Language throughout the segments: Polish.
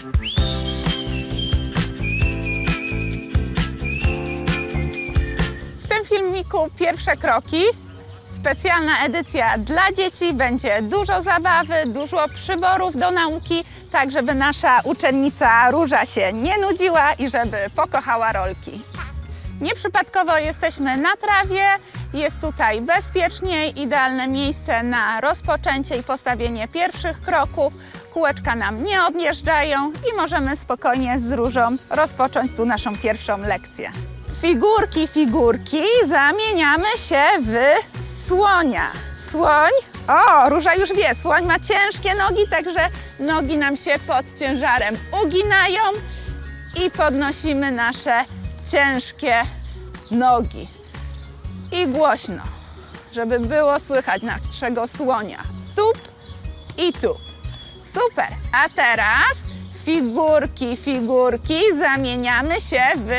W tym filmiku pierwsze kroki. Specjalna edycja dla dzieci. Będzie dużo zabawy, dużo przyborów do nauki, tak żeby nasza uczennica Róża się nie nudziła i żeby pokochała rolki. Nieprzypadkowo jesteśmy na trawie, jest tutaj bezpieczniej, idealne miejsce na rozpoczęcie i postawienie pierwszych kroków. Kółeczka nam nie objeżdżają i możemy spokojnie z Różą rozpocząć tu naszą pierwszą lekcję. Figurki, figurki, zamieniamy się w słonia. Słoń, o, Róża już wie, słoń ma ciężkie nogi, także nogi nam się pod ciężarem uginają i podnosimy nasze ciężkie nogi. I głośno, żeby było słychać naszego słonia. Tup i tup. Super. A teraz figurki, figurki zamieniamy się w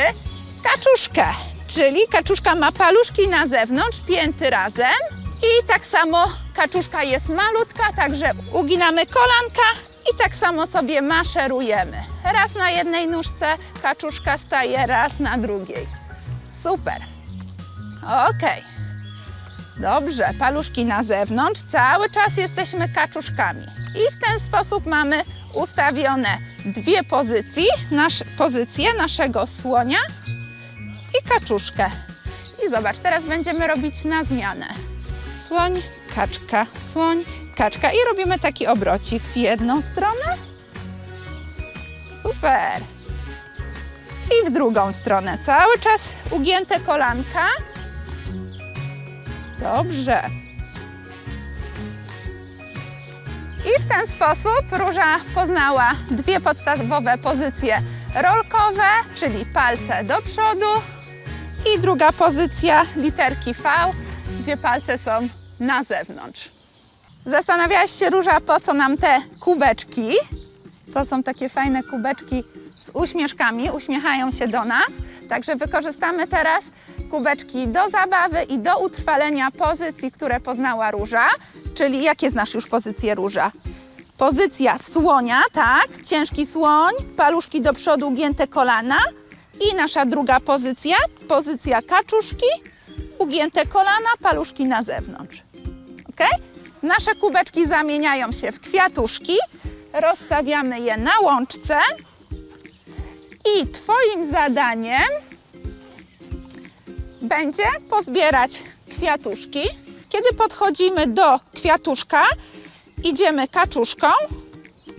kaczuszkę. Czyli kaczuszka ma paluszki na zewnątrz, pięty razem. I tak samo kaczuszka jest malutka, także uginamy kolanka i tak samo sobie maszerujemy. Raz na jednej nóżce, kaczuszka staje raz na drugiej. Super. Okej. Dobrze, paluszki na zewnątrz, cały czas jesteśmy kaczuszkami. I w ten sposób mamy ustawione dwie pozycji, nasz, pozycje naszego słonia i kaczuszkę. I zobacz, teraz będziemy robić na zmianę. Słoń, kaczka, słoń, kaczka i robimy taki obrocik w jedną stronę. Super. I w drugą stronę. Cały czas ugięte kolanka. Dobrze. I w ten sposób Róża poznała dwie podstawowe pozycje rolkowe, czyli palce do przodu i druga pozycja literki V, gdzie palce są na zewnątrz. Zastanawiałaś się, Róża, po co nam te kubeczki? To są takie fajne kubeczki z uśmieszkami, uśmiechają się do nas. Także wykorzystamy teraz kubeczki do zabawy i do utrwalenia pozycji, które poznała Róża. Czyli jakie znasz już pozycje Róża? Pozycja słonia, tak, ciężki słoń, paluszki do przodu, ugięte kolana. I nasza druga pozycja, pozycja kaczuszki, ugięte kolana, paluszki na zewnątrz. Ok? Nasze kubeczki zamieniają się w kwiatuszki. Rozstawiamy je na łączce. I Twoim zadaniem będzie pozbierać kwiatuszki. Kiedy podchodzimy do kwiatuszka, idziemy kaczuszką,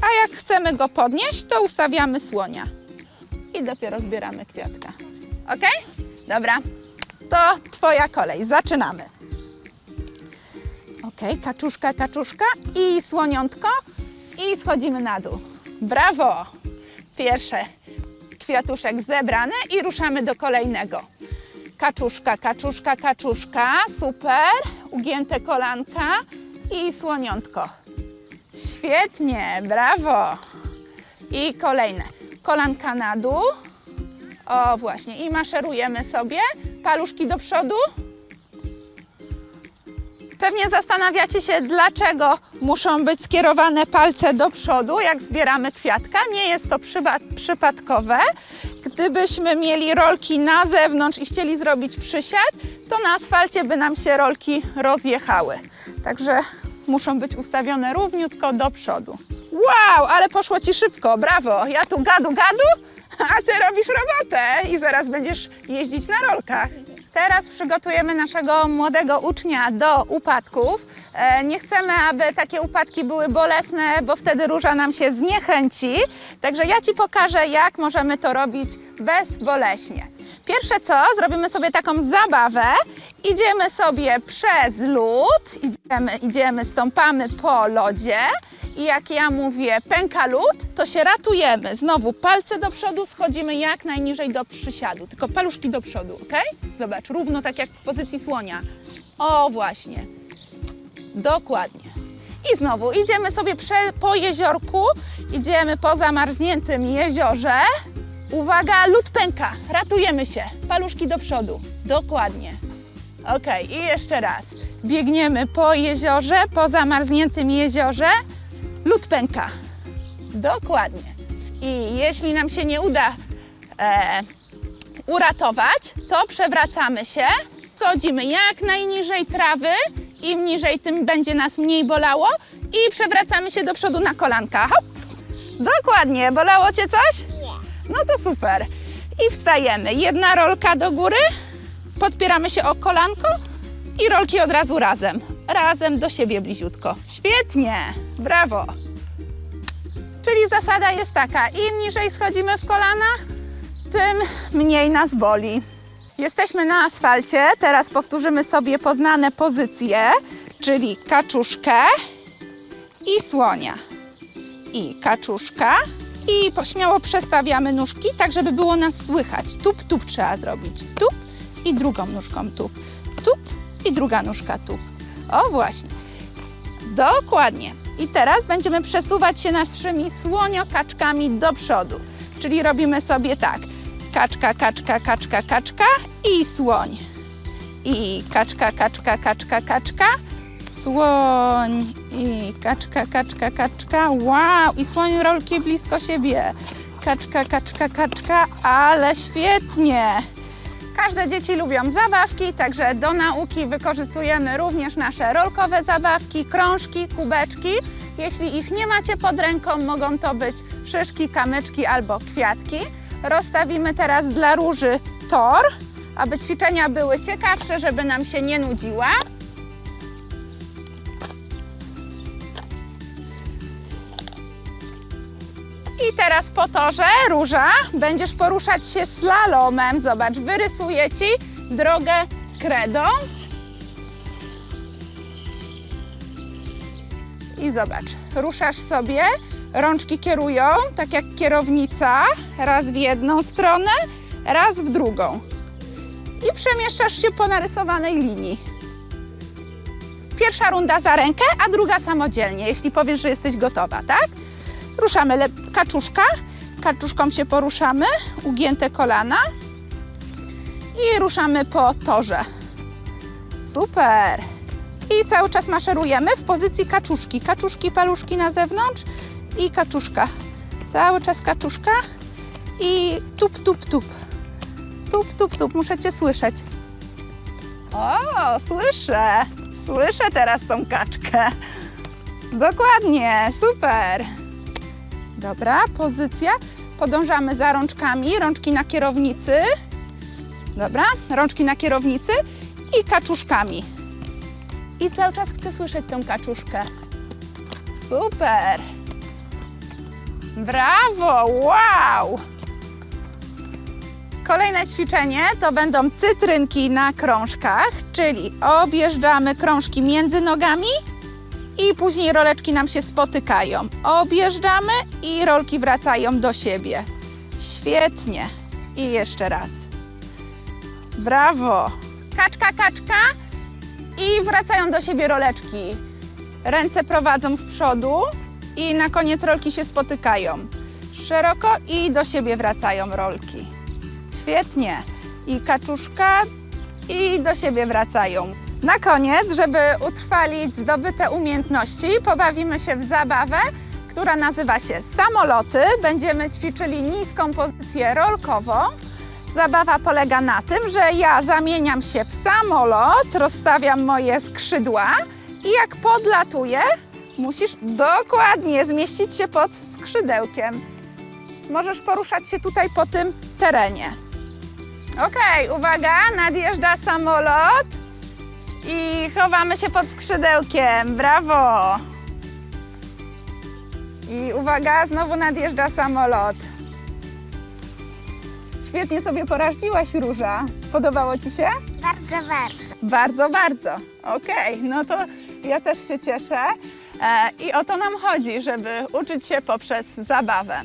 a jak chcemy go podnieść, to ustawiamy słonia. I dopiero zbieramy kwiatka. Ok? Dobra. To Twoja kolej. Zaczynamy. Ok, kaczuszka, kaczuszka i słoniątko i schodzimy na dół. Brawo! Pierwsze kwiatuszek zebrane i ruszamy do kolejnego. Kaczuszka, kaczuszka, kaczuszka, super. Ugięte kolanka i słoniątko. Świetnie, brawo. I kolejne. Kolanka na dół. O, właśnie. I maszerujemy sobie. Paluszki do przodu. Pewnie zastanawiacie się, dlaczego muszą być skierowane palce do przodu, jak zbieramy kwiatka. Nie jest to przypa- przypadkowe. Gdybyśmy mieli rolki na zewnątrz i chcieli zrobić przysiad, to na asfalcie by nam się rolki rozjechały. Także muszą być ustawione równiutko do przodu. Wow, ale poszło Ci szybko, brawo. Ja tu gadu gadu, a Ty robisz robotę i zaraz będziesz jeździć na rolkach. Teraz przygotujemy naszego młodego ucznia do upadków. E, Nie chcemy, aby takie upadki były bolesne, bo wtedy róża nam się zniechęci. Także ja Ci pokażę, jak możemy to robić bezboleśnie. Pierwsze co, zrobimy sobie taką zabawę. Idziemy sobie przez lód, idziemy, idziemy, stąpamy po lodzie i jak ja mówię pęka lód, to się ratujemy. Znowu palce do przodu, schodzimy jak najniżej do przysiadu, tylko paluszki do przodu, ok? Zobacz, równo tak jak w pozycji słonia. O, właśnie. Dokładnie. I znowu idziemy sobie prze, po jeziorku, idziemy po zamarzniętym jeziorze. Uwaga, lód pęka, ratujemy się. Paluszki do przodu. Dokładnie. Ok, i jeszcze raz. Biegniemy po jeziorze, po zamarzniętym jeziorze. Lód pęka. Dokładnie. I jeśli nam się nie uda e, uratować, to przewracamy się, schodzimy jak najniżej trawy, im niżej, tym będzie nas mniej bolało i przewracamy się do przodu na kolanka. Hop! Dokładnie, bolało Cię coś? Nie. No to super. I wstajemy. Jedna rolka do góry, podpieramy się o kolanko i rolki od razu razem. Razem do siebie bliziutko. Świetnie, brawo. Czyli zasada jest taka, im niżej schodzimy w kolanach, tym mniej nas boli. Jesteśmy na asfalcie, teraz powtórzymy sobie poznane pozycje, czyli kaczuszkę i słonia. I kaczuszka i po- śmiało przestawiamy nóżki, tak żeby było nas słychać. Tup, tup trzeba zrobić. Tup i drugą nóżką tup. Tup i druga nóżka tup. O właśnie. Dokładnie. I teraz będziemy przesuwać się naszymi słoniokaczkami do przodu. Czyli robimy sobie tak. Kaczka, kaczka, kaczka, kaczka i słoń. I kaczka, kaczka, kaczka, kaczka. Słoń i kaczka, kaczka, kaczka. Wow! I słoń rolki blisko siebie. Kaczka, kaczka, kaczka, ale świetnie! Każde dzieci lubią zabawki, także do nauki wykorzystujemy również nasze rolkowe zabawki, krążki, kubeczki. Jeśli ich nie macie pod ręką, mogą to być szyszki, kamyczki albo kwiatki. Rozstawimy teraz dla róży tor, aby ćwiczenia były ciekawsze, żeby nam się nie nudziła. I teraz po torze, Róża, będziesz poruszać się slalomem. Zobacz, wyrysuję Ci drogę kredą. I zobacz, ruszasz sobie, rączki kierują, tak jak kierownica, raz w jedną stronę, raz w drugą. I przemieszczasz się po narysowanej linii. Pierwsza runda za rękę, a druga samodzielnie, jeśli powiesz, że jesteś gotowa, tak? Ruszamy kaczuszka, kaczuszką się poruszamy, ugięte kolana i ruszamy po torze. Super! I cały czas maszerujemy w pozycji kaczuszki. Kaczuszki, paluszki na zewnątrz i kaczuszka. Cały czas kaczuszka i tup, tup, tup. Tup, tup, tup. Muszę Cię słyszeć. O, słyszę. Słyszę teraz tą kaczkę. Dokładnie, super. Dobra, pozycja. Podążamy za rączkami, rączki na kierownicy. Dobra, rączki na kierownicy i kaczuszkami. I cały czas chcę słyszeć tą kaczuszkę. Super! Brawo! Wow! Kolejne ćwiczenie to będą cytrynki na krążkach, czyli objeżdżamy krążki między nogami i później roleczki nam się spotykają. Objeżdżamy i rolki wracają do siebie. Świetnie. I jeszcze raz. Brawo. Kaczka, kaczka i wracają do siebie roleczki. Ręce prowadzą z przodu i na koniec rolki się spotykają. Szeroko i do siebie wracają rolki. Świetnie. I kaczuszka i do siebie wracają. Na koniec, żeby utrwalić zdobyte umiejętności, pobawimy się w zabawę, która nazywa się samoloty. Będziemy ćwiczyli niską pozycję rolkową. Zabawa polega na tym, że ja zamieniam się w samolot, rozstawiam moje skrzydła i jak podlatuję, musisz dokładnie zmieścić się pod skrzydełkiem. Możesz poruszać się tutaj po tym terenie. Okej, uwaga, nadjeżdża samolot i chowamy się pod skrzydełkiem. Brawo! I uwaga, znowu nadjeżdża samolot. Świetnie sobie poradziłaś, Róża. Podobało Ci się? Bardzo, bardzo. Bardzo, bardzo. Okej, no to ja też się cieszę. E, I o to nam chodzi, żeby uczyć się poprzez zabawę.